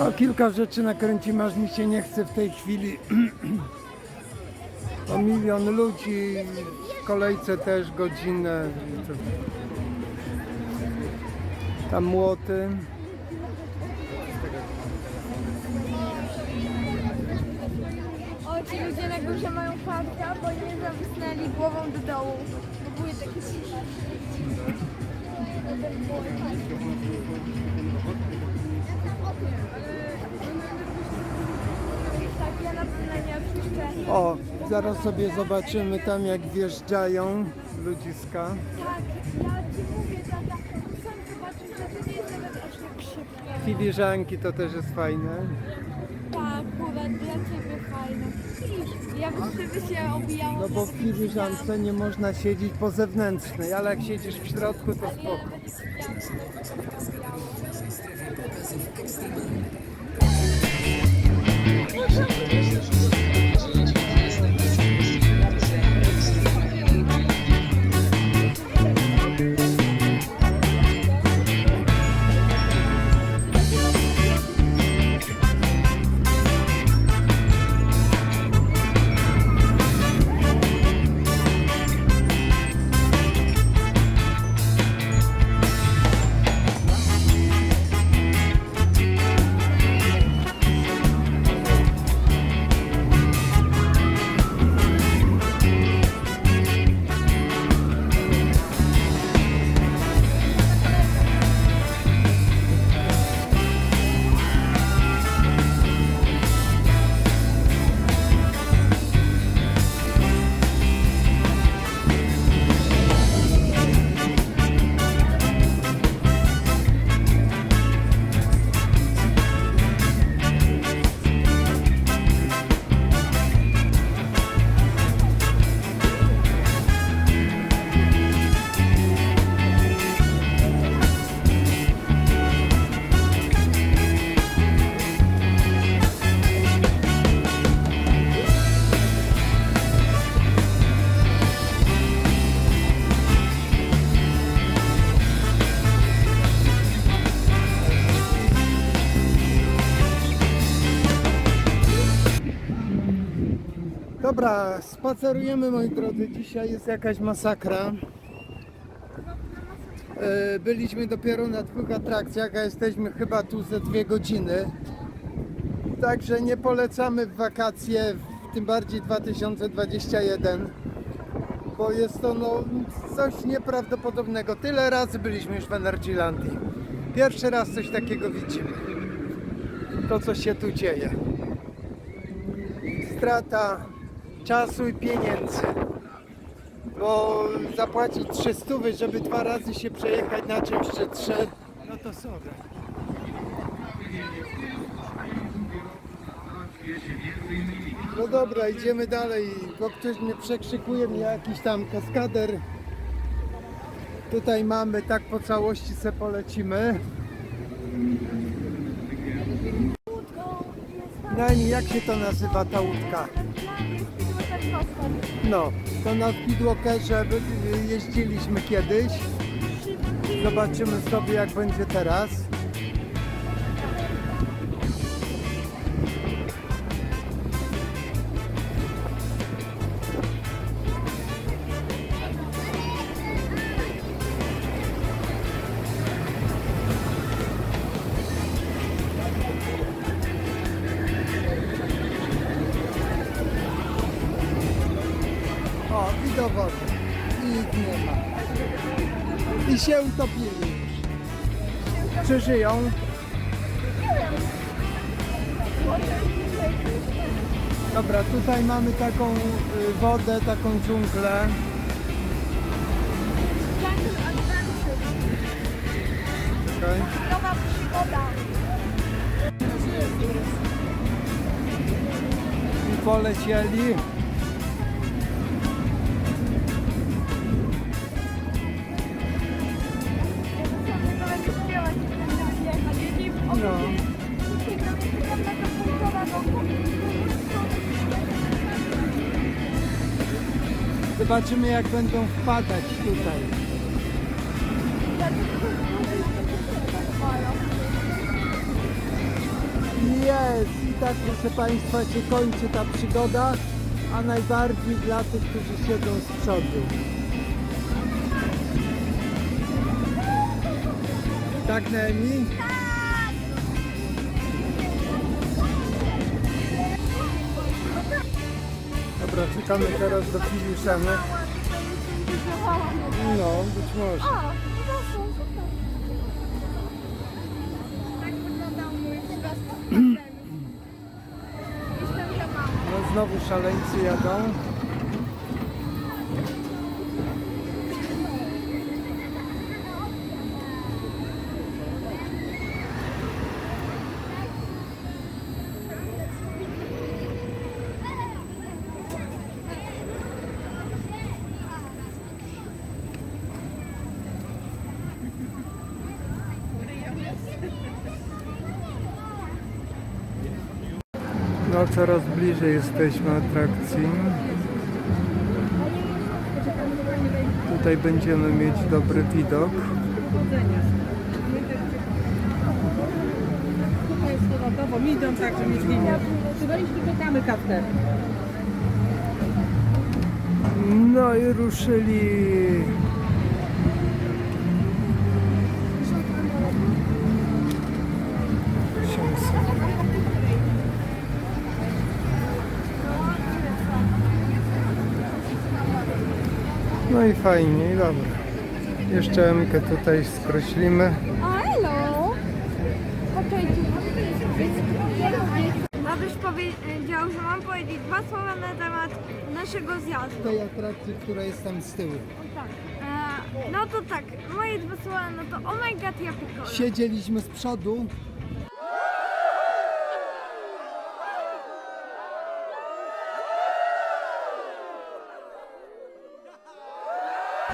A kilka rzeczy nakręcimy, aż mi się nie chce w tej chwili. O milion ludzi, w kolejce też godzinę. Tam młoty. Ci ludzie na górze mają farta, bo nie zawisnęli głową do dołu. Bo były takie Tak, ja na pewno nie opuszczę. O, zaraz sobie zobaczymy tam jak wjeżdżają ludziska. Tak, ja ci mówię, tata, sam zobaczysz, że to jest Filiżanki to też jest fajne. Tak, akurat dla ciebie fajne. Ja bym wtedy się obijała. No bo w filiżance nie można siedzieć po zewnętrznej, ale jak siedzisz w środku to spoko. Dobra, spacerujemy moi drodzy. Dzisiaj jest jakaś masakra. E, Byliśmy dopiero na dwóch atrakcjach, a jesteśmy chyba tu ze dwie godziny. Także nie polecamy w wakacje, tym bardziej 2021, bo jest to no, coś nieprawdopodobnego. Tyle razy byliśmy już w Energylandii. Pierwszy raz coś takiego widzimy. To, co się tu dzieje strata czasu i pieniędzy. Bo zapłacić 300, żeby dwa razy się przejechać na czymś czy trzy, no to sorry. No dobra, idziemy dalej, bo ktoś mnie przekrzykuje, mnie jakiś tam kaskader. Tutaj mamy, tak po całości se polecimy. Nani, jak się to nazywa ta łódka? No, to na Speedwalkerze jeździliśmy kiedyś. Zobaczymy sobie jak będzie teraz. I nie ma. I się utopili. Czy żyją? Dobra, tutaj mamy taką y, wodę, taką dżunglę. Czekaj. Nowa przygoda. I polecieli. Zobaczymy jak będą wpadać tutaj. Jest! I tak proszę Państwa się kończy ta przygoda, a najbardziej dla tych, którzy siedzą z przodu. Tak, Nemi? Dobra, czekamy teraz do finiszemy. No, być może. O, proszę, super. Tak wyglądał mój. Jestem za mała. No znowu szaleńcy jadą. Coraz bliżej jesteśmy atrakcji. Tutaj będziemy mieć dobry widok. Tutaj jest powodowo, mi idą tak, że nie zginie. Wejść i kaptę. No i ruszyli. No i fajnie, i dobra. Jeszcze Emkę tutaj skreślimy. O, hello! Poczekajcie. Babyś powiedział, że mam powiedzieć dwa słowa na temat naszego zjazdu. tej atrakcji, która jest tam z tyłu. Tak. E, no to tak, moje dwa słowa, no to oh my god, ja pierdolę. Siedzieliśmy z przodu.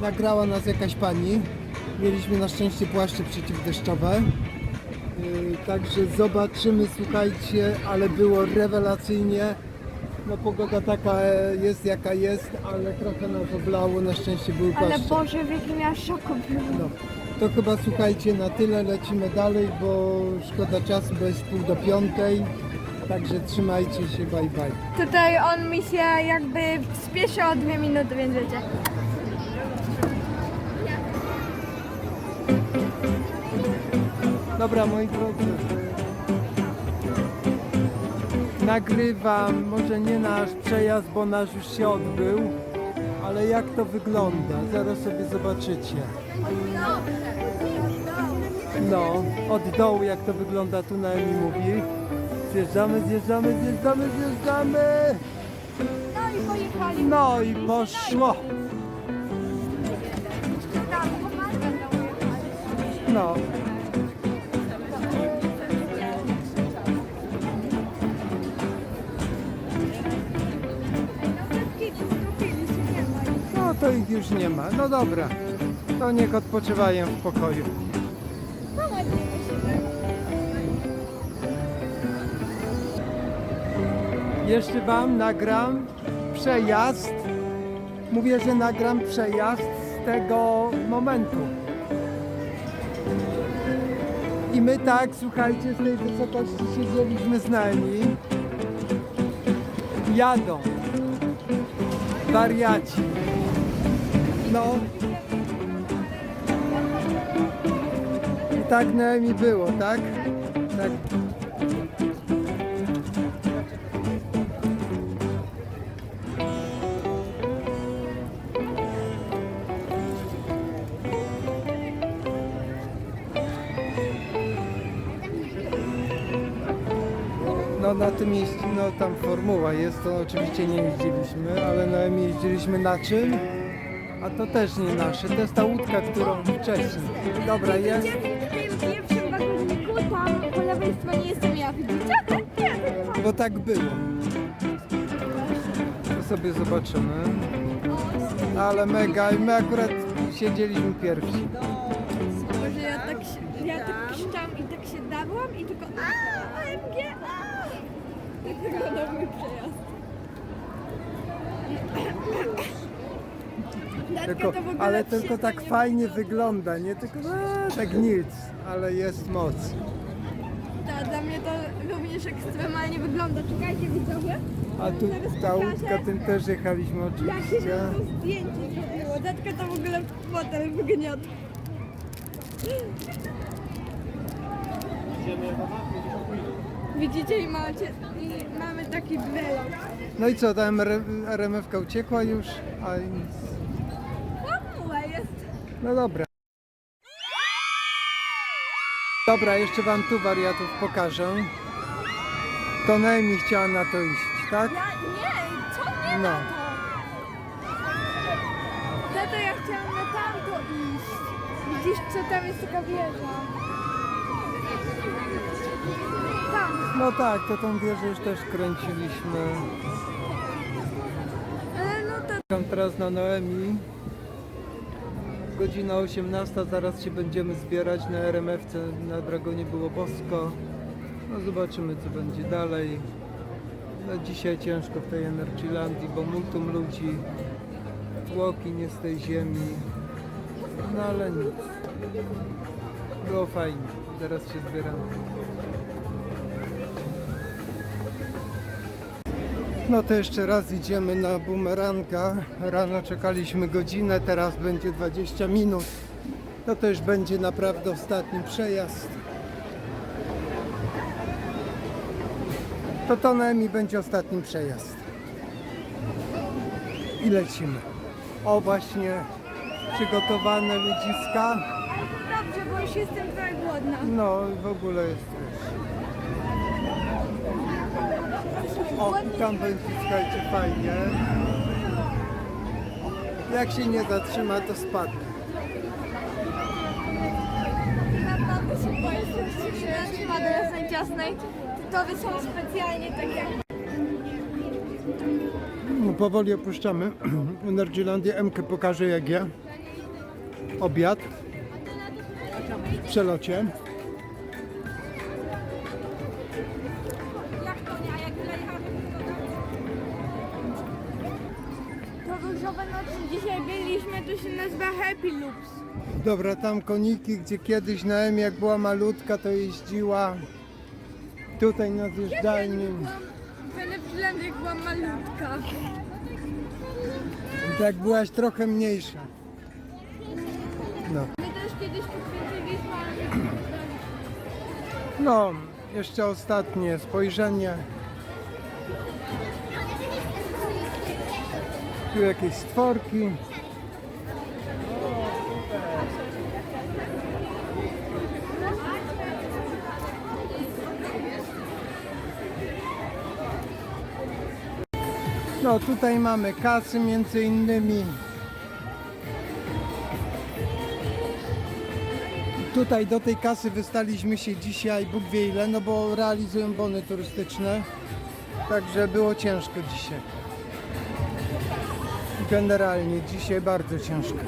Nagrała nas jakaś pani. Mieliśmy na szczęście płaszcze przeciwdeszczowe. Yy, Także zobaczymy, słuchajcie, ale było rewelacyjnie. No pogoda taka jest jaka jest, ale trochę nas oblało, na szczęście były Ale płaszcze. Boże, w jakim ja szoku byłam. No, to chyba słuchajcie, na tyle lecimy dalej, bo szkoda czasu, bo jest pół do piątej. Także trzymajcie się, bye bye. Tutaj on mi się jakby spieszył o dwie minuty, więc wiecie. Dobra, moi drodzy. Nagrywam, może nie nasz przejazd, bo nasz już się odbył, ale jak to wygląda, zaraz sobie zobaczycie. No, od dołu jak to wygląda, tu Naomi mówi. Zjeżdżamy, zjeżdżamy, zjeżdżamy, zjeżdżamy. No i pojechali. No i poszło. No. No to ich już nie ma. No dobra. To niech odpoczywają w pokoju. Jeszcze wam nagram przejazd. Mówię, że nagram przejazd z tego momentu. I my tak, słuchajcie, z tej wysokości siedzieliśmy z nami. Jadą. Wariaci. No. I tak Noemi było, tak? Tak. No na tym jeździ, no tam formuła jest, to oczywiście nie jeździliśmy, ale na M jeździliśmy na czym? A to też nie nasze, to jest ta łódka, którą wcześniej. Dobra, jest. W tym pierwszym wagoniku, tam po lewej stronie jestem ja, widzicie? Nie, to nie ma. Bo tak było. To sobie zobaczymy. Ale mega, i my akurat siedzieliśmy pierwsi. Może ja tak, się- ja tak krzyczałam i tak się darłam i tylko aaa, AMG, aaa. Wyglądał mój przejazd. Tylko, to w ogóle ale tylko tak nie fajnie wygląda, nie tylko a, tak nic, ale jest moc. Tak, dla mnie to również ekstremalnie wygląda. Czekajcie widzowie. A tu ta łódka, tym też jechaliśmy Jak się oczywiście. to zdjęcie zrobiło. Datka to w ogóle fotel wygniotł. Widzicie i macie, i mamy taki brelok. No i co, ta RMF-ka uciekła już? A nic. Formuła jest. No dobra. Dobra, jeszcze wam tu wariatów pokażę. To Naomi chciała na to iść, tak? Ja nie, co nie No. na to? Ja chciałam na tamto iść. Widzisz, co tam jest taka wieża? No tak, to tą wieżę już też kręciliśmy. Ale no to Czekam teraz na Noemi. Godzina 18, zaraz się będziemy zbierać na RMF-ce. Na Dragonie było bosko. No zobaczymy co będzie dalej. No dzisiaj ciężko w tej Energylandii, bo multum ludzi. Tłoki nie z tej ziemi. No ale nic. Było fajnie. Teraz się zbieramy. No to jeszcze raz idziemy na bumeranga. Rano czekaliśmy godzinę, teraz będzie 20 minut. No to już będzie naprawdę ostatni przejazd. To to Noemi będzie ostatnim przejazd. I lecimy. O właśnie przygotowane ludziska. dobrze, bo już jestem głodna. No w ogóle jest też. O, tam będzie, słuchajcie, fajnie. Jak się nie zatrzyma, to spadnie. Jasnej ciasnej. Tytowy są specjalnie tak jak... No, powoli opuszczamy Energylandię. Emkę pokażę jak ja. Obiad. W przelocie. Jak to nie, a jak To różowe nocy dzisiaj byliśmy, to się nazywa Happy Loops. Dobra, tam koniki, gdzie kiedyś na M jak była malutka, to jeździła tutaj na zjeżdżalni. W Venezuelandii jak była malutka. Jak byłaś trochę mniejsza. No. No, jeszcze ostatnie spojrzenie. Tu jakieś stworki. No tutaj mamy kasy między innymi. Tutaj do tej kasy wystaliśmy się dzisiaj, Bóg wie ile, no bo realizują bony turystyczne. Także było ciężko dzisiaj. Generalnie dzisiaj bardzo ciężko.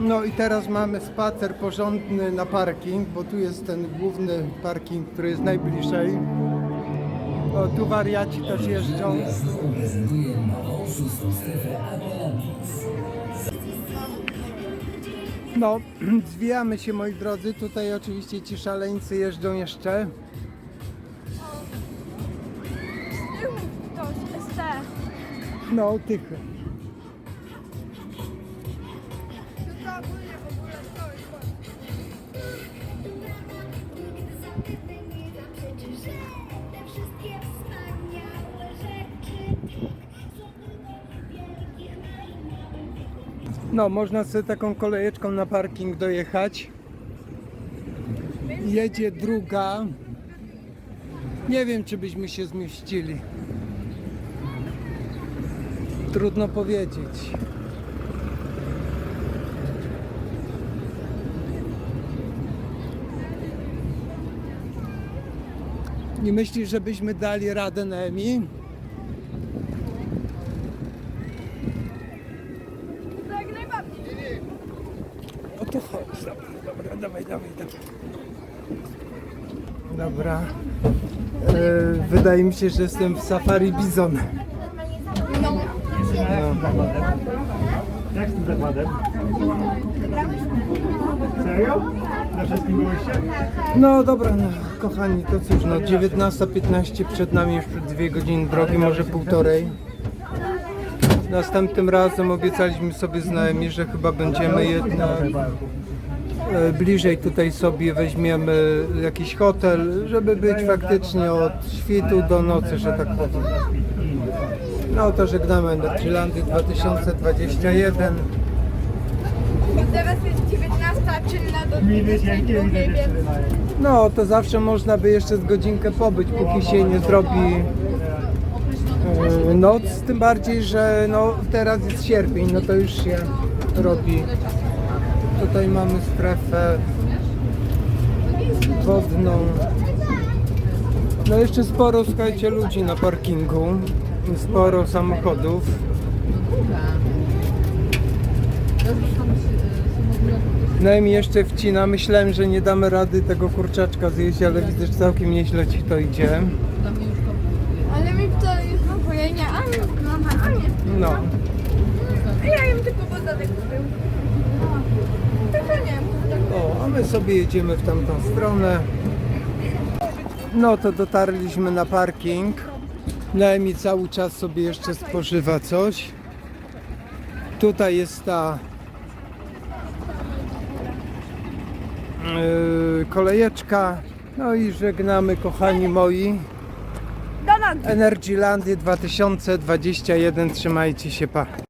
No i teraz mamy spacer porządny na parking, bo tu jest ten główny parking, który jest najbliżej. O, tu wariaci też jeżdżą. No, zwijamy się moi drodzy. Tutaj oczywiście ci szaleńcy jeżdżą jeszcze. No, tychy. No, można sobie taką kolejeczką na parking dojechać. Jedzie druga. Nie wiem, czy byśmy się zmieścili. Trudno powiedzieć. Nie myślisz, żebyśmy dali radę Nemi? To jak najbardziej. O to chodź, dobra, dobra, dawaj, dawaj, dawaj. Dobra. wydaje mi się, że jestem w safari bizon. No. Jak z tym zakładem? Serio? Na wszystkim byłyście? No dobra, no, kochani, to cóż, no 19.15 przed nami jeszcze dwie godziny drogi, może półtorej. Następnym razem obiecaliśmy sobie znajomi, że chyba będziemy jednak e, bliżej tutaj sobie weźmiemy jakiś hotel, żeby być faktycznie od świtu do nocy, że tak powiem. No to żegnamy Energylandy 2021. Teraz jest 19, czynna do Miny cienkie 22, widzę więc dziewczyny mają. No to zawsze można by jeszcze z godzinkę pobyć, póki się nie zrobi e, noc, tym bardziej, że no teraz jest sierpień, no to już się robi. Tutaj mamy strefę wodną. No jeszcze sporo, słuchajcie, ludzi na parkingu, sporo samochodów. No i mi jeszcze wcina, myślałem, że nie damy rady tego kurczaczka zjeść, ale widzę, że całkiem nieźle ci to idzie. Ale mi to jest napojenie, a nie, a nie. No. Ja jem tylko podatek kupił. Tylko nie, tak O, a my sobie jedziemy w tamtą stronę. No to dotarliśmy na parking. Naemi cały czas sobie jeszcze spożywa coś. Tutaj jest ta yy, kolejeczka. No i żegnamy kochani moi. Energylandy 2021. Trzymajcie się, pa.